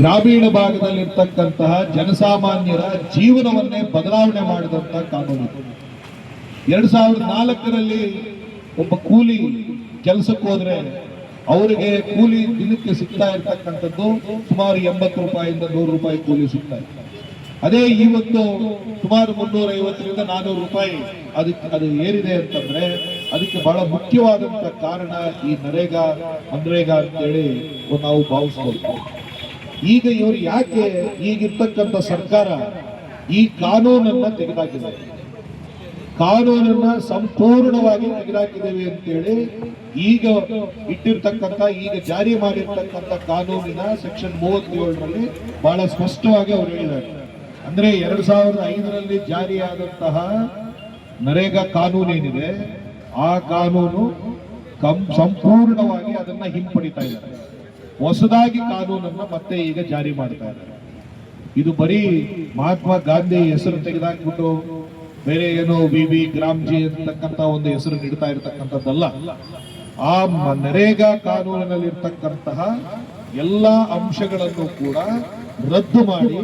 ಗ್ರಾಮೀಣ ಭಾಗದಲ್ಲಿರ್ತಕ್ಕಂತಹ ಜನಸಾಮಾನ್ಯರ ಜೀವನವನ್ನೇ ಬದಲಾವಣೆ ಮಾಡಿದಂತ ಕಾನೂನು. ಎರಡು ಸಾವಿರದ ನಾಲ್ಕರಲ್ಲಿ ಒಬ್ಬ ಕೂಲಿ ಕೆಲಸಕ್ಕೆ ಹೋದ್ರೆ ಅವರಿಗೆ ಕೂಲಿ ದಿನಕ್ಕೆ ಸಿಗ್ತಾ ಇರ್ತಕ್ಕಂಥದ್ದು ಸುಮಾರು ಎಂಬತ್ತು ರೂಪಾಯಿಂದ ನೂರು ರೂಪಾಯಿ ಕೂಲಿ ಸಿಗ್ತಾ ಇತ್ತು. ಅದೇ ಇವತ್ತು ಸುಮಾರು ಮುನ್ನೂರ ಐವತ್ತರಿಂದ ನಾನೂರು ರೂಪಾಯಿ ಅದಕ್ಕೆ ಅದು ಏರಿದೆ ಅಂತಂದ್ರೆ ಅದಕ್ಕೆ ಬಹಳ ಮುಖ್ಯವಾದಂತ ಕಾರಣ ಈ ನರೇಗಾ, ಮನ್ರೇಗಾ ಅಂತೇಳಿ ನಾವು ಭಾವಿಸ್ಕೊಳ್ತೀವಿ ಈಗ ಇವರು ಯಾಕೆ ಈಗಿರ್ತಕ್ಕಂಥ ಸರ್ಕಾರ ಈ ಕಾನೂನನ್ನ ತೆಗೆದಾಕಿದೆ? ಕಾನೂನನ್ನ ಸಂಪೂರ್ಣವಾಗಿ ತೆಗೆದಾಕಿದ್ದೇವೆ ಅಂತೇಳಿ ಈಗ ಇಟ್ಟಿರ್ತಕ್ಕಂಥ, ಈಗ ಜಾರಿ ಮಾಡಿರ್ತಕ್ಕಂಥ ಕಾನೂನಿನ ಸೆಕ್ಷನ್ ಮೂವತ್ತೇಳರಲ್ಲಿ ಬಹಳ ಸ್ಪಷ್ಟವಾಗಿ ಅವರು ಹೇಳಿದ್ದಾರೆ. ಅಂದ್ರೆ ಎರಡ್ ಸಾವಿರದ ಐದರಲ್ಲಿ ಜಾರಿಯಾದಂತಹ ನರೇಗಾ ಕಾನೂನೇನಿದೆ, ಆ ಕಾನೂನು ಸಂಪೂರ್ಣವಾಗಿ ಅದನ್ನ ಹಿಂಪಡಿತಾ ಇದ್ದಾರೆ. ಹೊಸದಾಗಿ ಕಾನೂನನ್ನ ಮತ್ತೆ ಈಗ ಜಾರಿ ಮಾಡ್ತಾ ಇದ್ದಾರೆ. ಇದು ಬರೀ ಮಹಾತ್ಮ ಗಾಂಧಿ ಹೆಸರು ತೆಗೆದಾಕ್ಬಿಟ್ಟು ಬೇರೆ ಏನೋ ವಿ ವಿ ಗ್ರಾಮ್ಜಿ ಅಂತಕ್ಕಂತ ಒಂದು ಹೆಸರು ನೀಡ್ತಾ ಇರತಕ್ಕಂಥದ್ದಲ್ಲ. ಆ ನರೇಗಾ ಕಾನೂನಿನಲ್ಲಿ ಇರ್ತಕ್ಕಂತಹ ಎಲ್ಲಾ ಅಂಶಗಳನ್ನು ಕೂಡ ರದ್ದು ಮಾಡಿ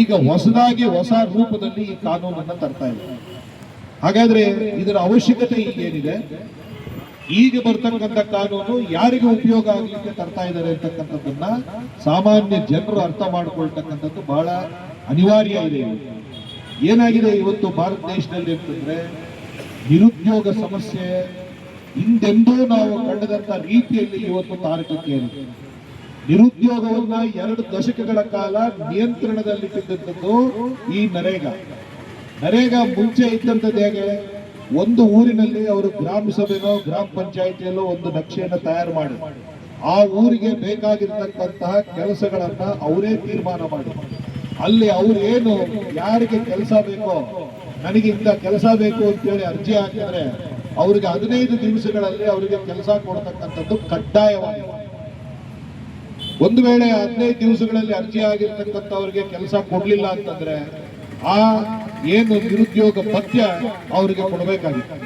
ಈಗ ಹೊಸದಾಗಿ ಹೊಸ ರೂಪದಲ್ಲಿ ಈ ಕಾನೂನನ್ನ ತರ್ತಾ ಇದೆ ಹಾಗಾದ್ರೆ ಇದರ ಅವಶ್ಯಕತೆ ಈಗ ಏನಿದೆ ಈಗ ಬರ್ತಕ್ಕಂಥ ಕಾನೂನು ಯಾರಿಗೆ ಉಪಯೋಗ ಆಗಲಿಕ್ಕೆ ತರ್ತಾ ಇದ್ದಾರೆ ಅಂತಕ್ಕಂಥದ್ದನ್ನ ಸಾಮಾನ್ಯ ಜನರು ಅರ್ಥ ಮಾಡ್ಕೊಳ್ತಕ್ಕಂಥದ್ದು ಬಹಳ ಅನಿವಾರ್ಯ ಇದೆ ಏನಾಗಿದೆ ಇವತ್ತು ಭಾರತ ದೇಶದಲ್ಲಿ ಅಂತಂದ್ರೆ ನಿರುದ್ಯೋಗ ಸಮಸ್ಯೆ, ಹಿಂದೆಂದೂ ನಾವು ಕಂಡದಂತ ರೀತಿಯಲ್ಲಿ ಇವತ್ತು ತಾರಕಕ್ಕೆ ಏರಿದೆ ನಿರುದ್ಯೋಗವನ್ನ ಎರಡು ದಶಕಗಳ ಕಾಲ ನಿಯಂತ್ರಣದಲ್ಲಿಟ್ಟಿದ್ದಂಥದ್ದು ಈ ನರೇಗಾ. ನರೇಗಾ ಮುಂಚೆ ಇದ್ದಂಥದ್ದು ಹೇಗೆ? ಒಂದು ಊರಿನಲ್ಲಿ ಅವರು ಗ್ರಾಮ ಸಭೆನೋ, ಗ್ರಾಮ ಪಂಚಾಯಿತಿಯಲ್ಲೋ ಒಂದು ನಕ್ಷೆಯನ್ನು ತಯಾರು ಮಾಡಿ ಆ ಊರಿಗೆ ಬೇಕಾಗಿರ್ತಕ್ಕಂತಹ ಕೆಲಸಗಳನ್ನ ಅವರೇ ತೀರ್ಮಾನ ಮಾಡಿ ಅಲ್ಲಿ ಅವ್ರು ಏನು, ಯಾರಿಗೆ ಕೆಲಸ ಬೇಕೋ, ನನಗೆ ಇಂಥ ಕೆಲಸ ಬೇಕು ಅಂತೇಳಿ ಅರ್ಜಿ ಹಾಕಿದ್ರೆ ಅವ್ರಿಗೆ ಹದಿನೈದು ದಿವಸಗಳಲ್ಲಿ ಅವರಿಗೆ ಕೆಲಸ ಕೊಡ್ತಕ್ಕಂಥದ್ದು ಕಡ್ಡಾಯವಾಗಿ ಒಂದು ವೇಳೆ ಹದಿನೈದು ದಿವಸಗಳಲ್ಲಿ ಅರ್ಜಿ ಆಗಿರ್ತಕ್ಕಂಥವ್ರಿಗೆ ಕೆಲಸ ಕೊಡಲಿಲ್ಲ ಅಂತಂದ್ರೆ ಆ ಏನು ನಿರುದ್ಯೋಗ ಪಥ್ಯ ಅವರಿಗೆ ಕೊಡಬೇಕಾಗಿತ್ತು.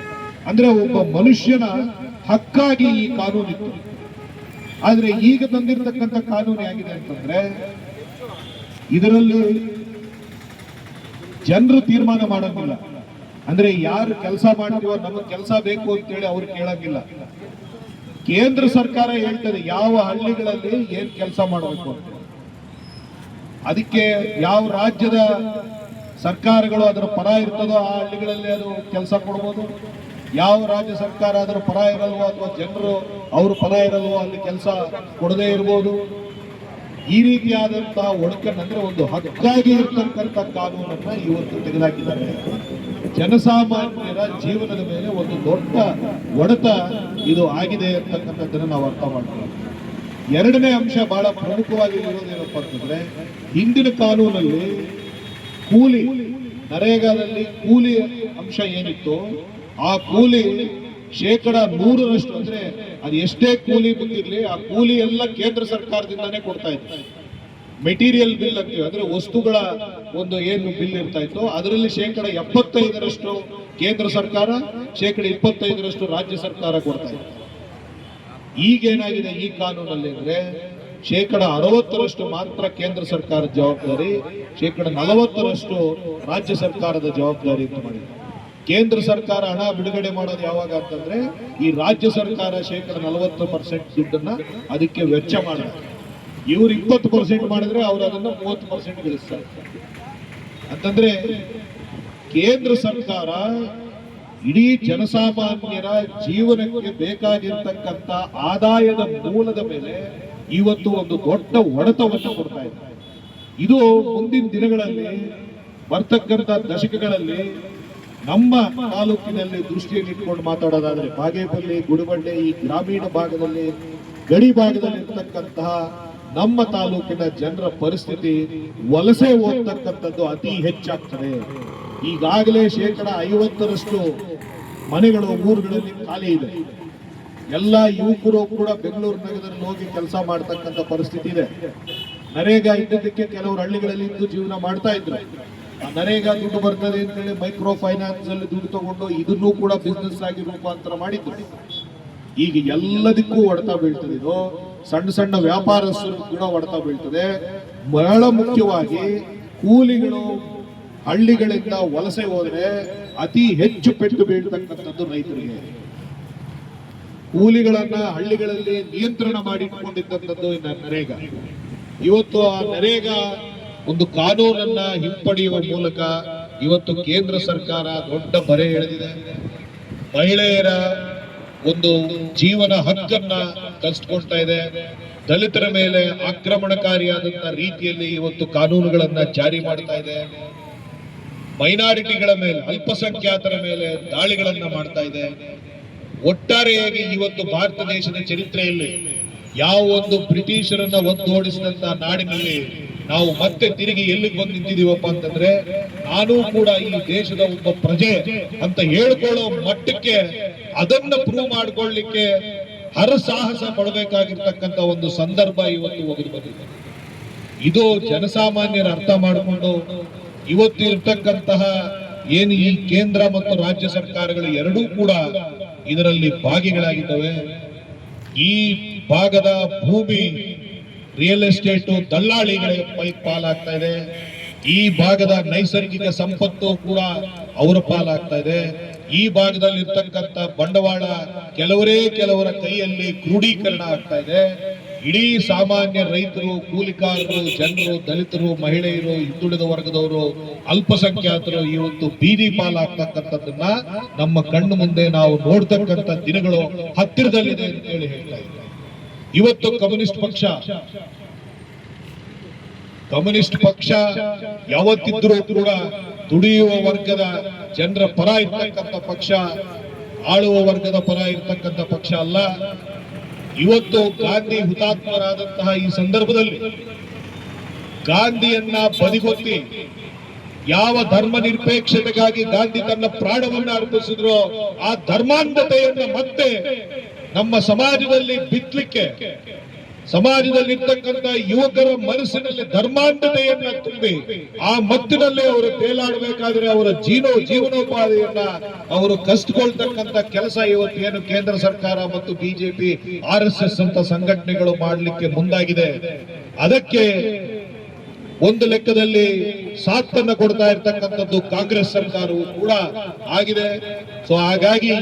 ಅಂದ್ರೆ ಒಬ್ಬ ಮನುಷ್ಯನ ಹಕ್ಕಾಗಿ ಈ ಕಾನೂನಿತ್ತು. ಆದ್ರೆ ಈಗ ತಂದಿರತಕ್ಕಂಥ ಕಾನೂನು ಆಗಿದೆ ಅಂತಂದ್ರೆ, ಇದರಲ್ಲಿ ಜನರು ತೀರ್ಮಾನ ಮಾಡೋಂಗಿಲ್ಲ. ಅಂದ್ರೆ ಯಾರು ಕೆಲಸ ಮಾಡ್ತೀವೋ ನಮಗೆ ಕೆಲಸ ಬೇಕು ಅಂತೇಳಿ ಅವ್ರು ಕೇಳಂಗಿಲ್ಲ. ಕೇಂದ್ರ ಸರ್ಕಾರ ಹೇಳ್ತದೆ ಯಾವ ಹಳ್ಳಿಗಳಲ್ಲಿ ಏನ್ ಕೆಲಸ ಮಾಡಬೇಕು ಅಂತ. ಅದಕ್ಕೆ ಯಾವ ರಾಜ್ಯದ ಸರ್ಕಾರಗಳು ಅದರ ಪರ ಇರ್ತದೋ ಆ ಹಳ್ಳಿಗಳಲ್ಲಿ ಅದು ಕೆಲಸ ಕೊಡ್ಬೋದು. ಯಾವ ರಾಜ್ಯ ಸರ್ಕಾರ ಅದರ ಪರ ಇರಲ್ವೋ ಅಥವಾ ಜನರು ಅವರು ಪರ ಇರಲ್ವೋ ಅಲ್ಲಿ ಕೆಲಸ ಕೊಡದೇ ಇರ್ಬೋದು. ಈ ರೀತಿಯಾದಂತಹ ಒಡಕನ್ನಂದ್ರೆ ಒಂದು ಹಕ್ಕಾಗಿ ಇರ್ತಕ್ಕಂಥ ಕಾನೂನನ್ನ ಇವತ್ತು ತೆಗೆದುಹಾಕಿದ್ದಾರೆ ಜನಸಾಮಾನ್ಯರ ಜೀವನದ ಮೇಲೆ ಒಂದು ದೊಡ್ಡ ಒಡೆತ ಇದು ಆಗಿದೆ ಅಂತಕ್ಕಂಥದ್ದನ್ನು ನಾವು ಅರ್ಥ ಮಾಡ್ತೀವಿ ಎರಡನೇ ಅಂಶ ಬಹಳ ಪ್ರಮುಖವಾಗಿ ಇರೋದೇನಪ್ಪ ಅಂತಂದ್ರೆ ಹಿಂದಿನ ಕಾನೂನಲ್ಲಿ ಕೂಲಿ, ನರೇಗಾದಲ್ಲಿ ಕೂಲಿ ಅಂಶ ಏನಿತ್ತು ಆ ಕೂಲಿ ಶೇಕಡ ನೂರರಷ್ಟು ಅಂದ್ರೆ ಅದು ಎಷ್ಟೇ ಕೂಲಿ ಬಂದಿರ್ಲಿ ಆ ಕೂಲಿ ಎಲ್ಲ ಕೇಂದ್ರ ಸರ್ಕಾರದಿಂದಾನೇ ಕೊಡ್ತಾ ಇತ್ತು. ಮೆಟೀರಿಯಲ್ ಬಿಲ್ ಅಂತೀವಿ, ಅಂದ್ರೆ ವಸ್ತುಗಳ ಒಂದು ಏನು ಬಿಲ್ ಇರ್ತಾ ಇತ್ತು, ಅದರಲ್ಲಿ ಶೇಕಡ ಎಪ್ಪತ್ತೈದರಷ್ಟು ಕೇಂದ್ರ ಸರ್ಕಾರ, ಶೇಕಡ ಇಪ್ಪತ್ತೈದರಷ್ಟು ರಾಜ್ಯ ಸರ್ಕಾರ ಕೊಡ್ತಾ ಇತ್ತು. ಈಗೇನಾಗಿದೆ ಈ ಕಾನೂನಲ್ಲಿ ಅಂದ್ರೆ ಶೇಕಡ ಅರವತ್ತರಷ್ಟು ಮಾತ್ರ ಕೇಂದ್ರ ಸರ್ಕಾರದ ಜವಾಬ್ದಾರಿ, ಶೇಕಡ ನಲವತ್ತರಷ್ಟು ರಾಜ್ಯ ಸರ್ಕಾರದ ಜವಾಬ್ದಾರಿ ಅಂತ ಮಾಡಿದೆ ಕೇಂದ್ರ ಸರ್ಕಾರ ಹಣ ಬಿಡುಗಡೆ ಮಾಡೋದು ಯಾವಾಗ ಅಂತಂದ್ರೆ, ಈ ರಾಜ್ಯ ಸರ್ಕಾರ ಶೇಕಡ ನಲವತ್ತು ಪರ್ಸೆಂಟ್ ದುಡ್ಡನ್ನ ಅದಕ್ಕೆ ವೆಚ್ಚ ಮಾಡಿದೆ ಇವ್ರು ಇಪ್ಪತ್ತು ಪರ್ಸೆಂಟ್ ಮಾಡಿದ್ರೆ ಅವ್ರು ಅದನ್ನ ಮೂವತ್ತು ಪರ್ಸೆಂಟ್ ಗಳಿಸ್ತಾರೆ. ಅಂತಂದ್ರೆ, ಕೇಂದ್ರ ಸರ್ಕಾರ ಇಡೀ ಜನಸಾಮಾನ್ಯರ ಜೀವನಕ್ಕೆ ಬೇಕಾಗಿರ್ತಕ್ಕಂಥ ಆದಾಯದ ಮೂಲದ ಮೇಲೆ ಇವತ್ತು ಒಂದು ದೊಡ್ಡ ಹೊಡೆತವನ್ನು ಕೊಡ್ತಾ ಇದೆ. ಇದು ಮುಂದಿನ ದಿನಗಳಲ್ಲಿ, ಬರ್ತಕ್ಕಂಥ ದಶಕಗಳಲ್ಲಿ ನಮ್ಮ ತಾಲೂಕಿನಲ್ಲಿ ದೃಷ್ಟಿಯಲ್ಲಿ ಇಟ್ಕೊಂಡು ಮಾತಾಡೋದಾದ್ರೆ, ಬಾಗೇಪಲ್ಲಿ, ಗುಡಿಬಂಡೆ, ಈ ಗ್ರಾಮೀಣ ಭಾಗದಲ್ಲಿ, ಗಡಿ ಭಾಗದಲ್ಲಿ ಇರ್ತಕ್ಕಂತಹ ನಮ್ಮ ತಾಲೂಕಿನ ಜನರ ಪರಿಸ್ಥಿತಿ ವಲಸೆ ಹೋಗ್ತಕ್ಕಂಥದ್ದು ಅತಿ ಹೆಚ್ಚಾಗ್ತದೆ. ಈಗಾಗಲೇ ಶೇಕಡ ಐವತ್ತರಷ್ಟು ಮನೆಗಳು ಊರುಗಳಲ್ಲಿ ಖಾಲಿ ಇದೆ. ಎಲ್ಲ ಯುವಕರು ಕೂಡ ಬೆಂಗಳೂರು ನಗರದಲ್ಲಿ ಹೋಗಿ ಕೆಲಸ ಮಾಡ್ತಕ್ಕಂಥ ಪರಿಸ್ಥಿತಿ ಇದೆ. ನರೇಗಾ ಇದ್ದಿದ್ದಕ್ಕೆ ಕೆಲವರು ಹಳ್ಳಿಗಳಲ್ಲಿ ಇದ್ದು ಜೀವನ ಮಾಡ್ತಾ ಇದ್ರು. ಆ ನರೇಗಾ ದುಡ್ಡು ಬರ್ತದೆ ಅಂತೇಳಿ ಮೈಕ್ರೋ ಫೈನಾನ್ಸ್ ಅಲ್ಲಿ ದುಡ್ಡು ತಗೊಂಡು ಇದನ್ನೂ ಕೂಡ ಬಿಸ್ನೆಸ್ ಆಗಿ ರೂಪಾಂತರ ಮಾಡಿದ್ರು. ಈಗ ಎಲ್ಲದಕ್ಕೂ ಹೊಡೆತ ಬೀಳ್ತದೆ ಇದು. ಸಣ್ಣ ಸಣ್ಣ ವ್ಯಾಪಾರಸ್ಥರು ಕೂಡ ಹೊಡೆತ ಬೀಳ್ತದೆ. ಬಹಳ ಮುಖ್ಯವಾಗಿ ಕೂಲಿಗಳು ಹಳ್ಳಿಗಳಿಂದ ವಲಸೆ ಹೋದ್ರೆ ಅತಿ ಹೆಚ್ಚು ಪೆಟ್ಟು ಬೀಳ್ತಕ್ಕಂಥದ್ದು ರೈತರಿಗೆ. ಕೂಲಿಗಳನ್ನ ಹಳ್ಳಿಗಳಲ್ಲಿ ನಿಯಂತ್ರಣ ಮಾಡಿಟ್ಕೊಂಡಿದ್ದಂಥದ್ದು ಈ ನರೇಗಾ. ಇವತ್ತು ಆ ನರೇಗಾ ಒಂದು ಕಾನೂನನ್ನ ಹಿಂಪಡೆಯುವ ಮೂಲಕ ಇವತ್ತು ಕೇಂದ್ರ ಸರ್ಕಾರ ದೊಡ್ಡ ಬರೆ ಎಳೆದಿದೆ. ಮಹಿಳೆಯರ ಒಂದು ಜೀವನ ಹಕ್ಕನ್ನ ಕಲ್ಸ್ಕೊಳ್ತಾ ಇದೆ. ದಲಿತರ ಮೇಲೆ ಆಕ್ರಮಣಕಾರಿಯಾದಂತ ರೀತಿಯಲ್ಲಿ ಇವತ್ತು ಕಾನೂನುಗಳನ್ನ ಜಾರಿ ಮಾಡ್ತಾ ಇದೆ. ಮೈನಾರಿಟಿಗಳ ಮೇಲೆ, ಅಲ್ಪಸಂಖ್ಯಾತರ ಮೇಲೆ ದಾಳಿಗಳನ್ನ ಮಾಡ್ತಾ ಇದೆ. ಒಟ್ಟಾರೆಯಾಗಿ ಇವತ್ತು ಭಾರತ ದೇಶದ ಚರಿತ್ರೆಯಲ್ಲಿ ಯಾವ ಒಂದು ಬ್ರಿಟಿಷರನ್ನ ಒದ್ದೋಡಿಸಿದಂತ ನಾಡಿನಲ್ಲಿ ನಾವು ಮತ್ತೆ ತಿರುಗಿ ಎಲ್ಲಿಗೆ ಬಂದು ನಿಂತಿದೀವಪ್ಪ ಅಂತಂದ್ರೆ ನಾನು ಕೂಡ ಈ ದೇಶದ ಒಬ್ಬ ಪ್ರಜೆ ಅಂತ ಹೇಳ್ಕೊಳ್ಳೋ ಮಟ್ಟಕ್ಕೆ ಅದನ್ನ ಪ್ರೂವ್ ಮಾಡ್ಕೊಳ್ಳಿಕ್ಕೆ ಹರಸಾಹಸ ಪಡಬೇಕಾಗಿರ್ತಕ್ಕಂತ ಒಂದು ಸಂದರ್ಭ ಇವತ್ತು ಒಗೆದು ಬಂದಿದೆ. ಇದು ಜನಸಾಮಾನ್ಯರ ಅರ್ಥ ಮಾಡಿಕೊಂಡು ಇವತ್ತು ಇರ್ತಕ್ಕಂತಹ ಏನು ಈ ಕೇಂದ್ರ ಮತ್ತು ರಾಜ್ಯ ಸರ್ಕಾರಗಳು ಎರಡೂ ಕೂಡ ಇದರಲ್ಲಿ ಭಾಗಿಗಳಾಗಿದ್ದಾವೆ? ಈ ಭಾಗದ ಭೂಮಿ ರಿಯಲ್ ಎಸ್ಟೇಟ್ ದಲ್ಲಾಳಿಗಳಿಗೆ ಪೈ ಪಾಲಾಗ್ತಾ ಇದೆ. ಈ ಭಾಗದ ನೈಸರ್ಗಿಕ ಸಂಪತ್ತು ಕೂಡ ಅವರ ಪಾಲಾಗ್ತಾ ಇದೆ. ಈ ಭಾಗದಲ್ಲಿ ಇರ್ತಕ್ಕಂಥ ಬಂಡವಾಳ ಕೆಲವರೇ ಕೆಲವರ ಕೈಯಲ್ಲಿ ಕ್ರೋಢೀಕರಣ ಆಗ್ತಾ ಇದೆ. ಇಡೀ ಸಾಮಾನ್ಯ ರೈತರು, ಕೂಲಿಕಾರರು, ಜನರು, ದಲಿತರು, ಮಹಿಳೆಯರು, ಹಿಂದುಳಿದ ವರ್ಗದವರು, ಅಲ್ಪಸಂಖ್ಯಾತರು ಇವತ್ತು ಬೀದಿ ಪಾಲಾಗ್ತಕ್ಕಂಥದ್ದನ್ನ ನಮ್ಮ ಕಣ್ಣು ಮುಂದೆ ನಾವು ನೋಡ್ತಕ್ಕಂಥ ದಿನಗಳು ಹತ್ತಿರದಲ್ಲಿದೆ ಅಂತ ಹೇಳಿ ಹೇಳ್ತಾ ಇದ್ದಾರೆ ಇವತ್ತು ಕಮ್ಯುನಿಸ್ಟ್ ಪಕ್ಷ ಕಮ್ಯುನಿಸ್ಟ್ ಪಕ್ಷ ಯಾವತ್ತಿದ್ರೂ ಕೂಡ ದುಡಿಯುವ ವರ್ಗದ ಜನರ ಪರ ಇರ್ತಕ್ಕಂಥ ಪಕ್ಷ, ಆಳುವ ವರ್ಗದ ಪರ ಇರ್ತಕ್ಕಂಥ ಪಕ್ಷ ಅಲ್ಲ. ಇವತ್ತು ಗಾಂಧಿ ಹುತಾತ್ಮರಾದಂತಹ ಈ ಸಂದರ್ಭದಲ್ಲಿ ಗಾಂಧಿಯನ್ನ ಬದಿಗೊತ್ತಿ ಯಾವ ಧರ್ಮ ನಿರ್ಪೇಕ್ಷತೆಗಾಗಿ ಗಾಂಧಿ ತನ್ನ ಪ್ರಾಣವನ್ನು ಅರ್ಪಿಸಿದ್ರು ಆ ಧರ್ಮಾಂಧತೆಯನ್ನ ಮತ್ತೆ ನಮ್ಮ ಸಮಾಜದಲ್ಲಿ ಬಿತ್ತಲಿಕ್ಕೆ ಸಮಾಜದಲ್ಲಿ ಇರ್ತಕ್ಕಂಥ ಯುವಕರ ಮನಸ್ಸಿನಲ್ಲಿ ಧರ್ಮಾಂಧತೆಯನ್ನ ತುಂಬಿ ಆ ಮತ್ತಿನಲ್ಲಿ ಅವರು ತೇಲಾಡಬೇಕಾದ್ರೆ ಅವರ ಜೀನೋ ಜೀವನೋಪಾಧಿಯನ್ನ ಅವರು ಕಷ್ಟಕೊಳ್ತಕ್ಕಂಥ ಕೆಲಸ ಇವತ್ತೇನು ಕೇಂದ್ರ ಸರ್ಕಾರ ಮತ್ತು ಬಿಜೆಪಿ, ಆರ್ ಎಸ್ ಎಸ್ ಅಂತ ಸಂಘಟನೆಗಳು ಮಾಡಲಿಕ್ಕೆ ಮುಂದಾಗಿದೆ. ಅದಕ್ಕೆ ಒಂದು ಲೆಕ್ಕದಲ್ಲಿ ಸಾಥನ್ನ ಕೊಡ್ತಾ ಇರ್ತಕ್ಕಂಥದ್ದು ಕಾಂಗ್ರೆಸ್ ಸರ್ಕಾರವು ಕೂಡ ಆಗಿದೆ. ಸೊ ಹಾಗಾಗಿ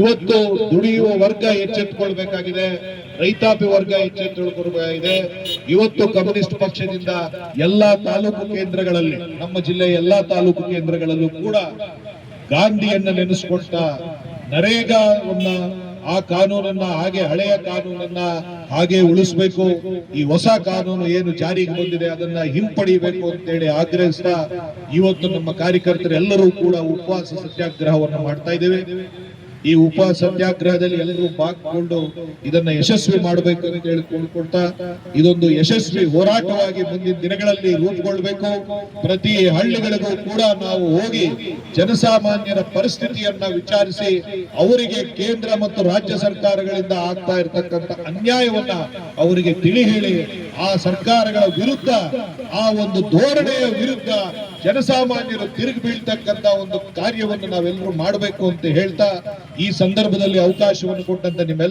ಇವತ್ತು ದುಡಿಯುವ ವರ್ಗ ಎಚ್ಚೆತ್ತುಕೊಳ್ಬೇಕಾಗಿದೆ. ರೈತಾಪಿ ವರ್ಗ ಎಚ್ಚೆತ್ತುಕೊಳ್ಬೇಕಾಗಿದೆ ಇವತ್ತು ಕಮ್ಯುನಿಸ್ಟ್ ಪಕ್ಷದಿಂದ ಎಲ್ಲಾ ತಾಲೂಕು ಕೇಂದ್ರಗಳಲ್ಲಿ, ನಮ್ಮ ಜಿಲ್ಲೆಯ ಎಲ್ಲಾ ತಾಲೂಕು ಕೇಂದ್ರಗಳಲ್ಲೂ ಕೂಡ ಗಾಂಧಿಯನ್ನ ನೆನೆಸ್ಕೊಳ್ತಾ ನರೇಗಾವನ್ನ ಆ ಕಾನೂನನ್ನ, ಹಾಗೆ ಹಳೆಯ ಕಾನೂನನ್ನ ಹಾಗೆ ಉಳಿಸ್ಬೇಕು. ಈ ಹೊಸ ಕಾನೂನು ಏನು ಜಾರಿಗೆ ಬಂದಿದೆ ಅದನ್ನ ಹಿಂಪಡಿಬೇಕು ಅಂತೇಳಿ ಆಗ್ರಹಿಸ್ತಾ, ಇವತ್ತು ನಮ್ಮ ಕಾರ್ಯಕರ್ತರೆಲ್ಲರೂ ಕೂಡ ಉಪವಾಸ ಸತ್ಯಾಗ್ರಹವನ್ನು ಮಾಡ್ತಾ ಇದ್ದೇವೆ. ಈ ಉಪ ಸತ್ಯಾಗ್ರಹದಲ್ಲಿ ಎಲ್ಲರೂ ಪಾಲ್ಗೊಂಡು ಇದನ್ನ ಯಶಸ್ವಿ ಮಾಡಬೇಕು ಅಂತ ಹೇಳಿ ಕೇಳ್ಕೊಳ್ತಾ ಇದೊಂದು ಯಶಸ್ವಿ ಹೋರಾಟವಾಗಿ ಮುಂದಿನ ದಿನಗಳಲ್ಲಿ ರೂಪುಗೊಳ್ಬೇಕು. ಪ್ರತಿ ಹಳ್ಳಿಗಳಿಗೂ ಕೂಡ ನಾವು ಹೋಗಿ ಜನಸಾಮಾನ್ಯರ ಪರಿಸ್ಥಿತಿಯನ್ನ ವಿಚಾರಿಸಿ ಅವರಿಗೆ ಕೇಂದ್ರ ಮತ್ತು ರಾಜ್ಯ ಸರ್ಕಾರಗಳಿಂದ ಆಗ್ತಾ ಇರತಕ್ಕಂತ ಅನ್ಯಾಯವನ್ನ ಅವರಿಗೆ ತಿಳಿ ಹೇಳಿ ಆ ಸರ್ಕಾರಗಳ ವಿರುದ್ಧ ಆ ಒಂದು ಧೋರಣೆಯ ವಿರುದ್ಧ ಜನಸಾಮಾನ್ಯರು ತಿರುಗಿ ಬೀಳ್ತಕ್ಕಂತ ಒಂದು ಕಾರ್ಯವನ್ನು ನಾವೆಲ್ಲರೂ ಮಾಡಬೇಕು ಅಂತ ಹೇಳ್ತಾ ಈ ಸಂದರ್ಭದಲ್ಲಿ ಅವಕಾಶವನ್ನು ಕೊಟ್ಟಂತ ನಿಮ್ಮೆಲ್ಲ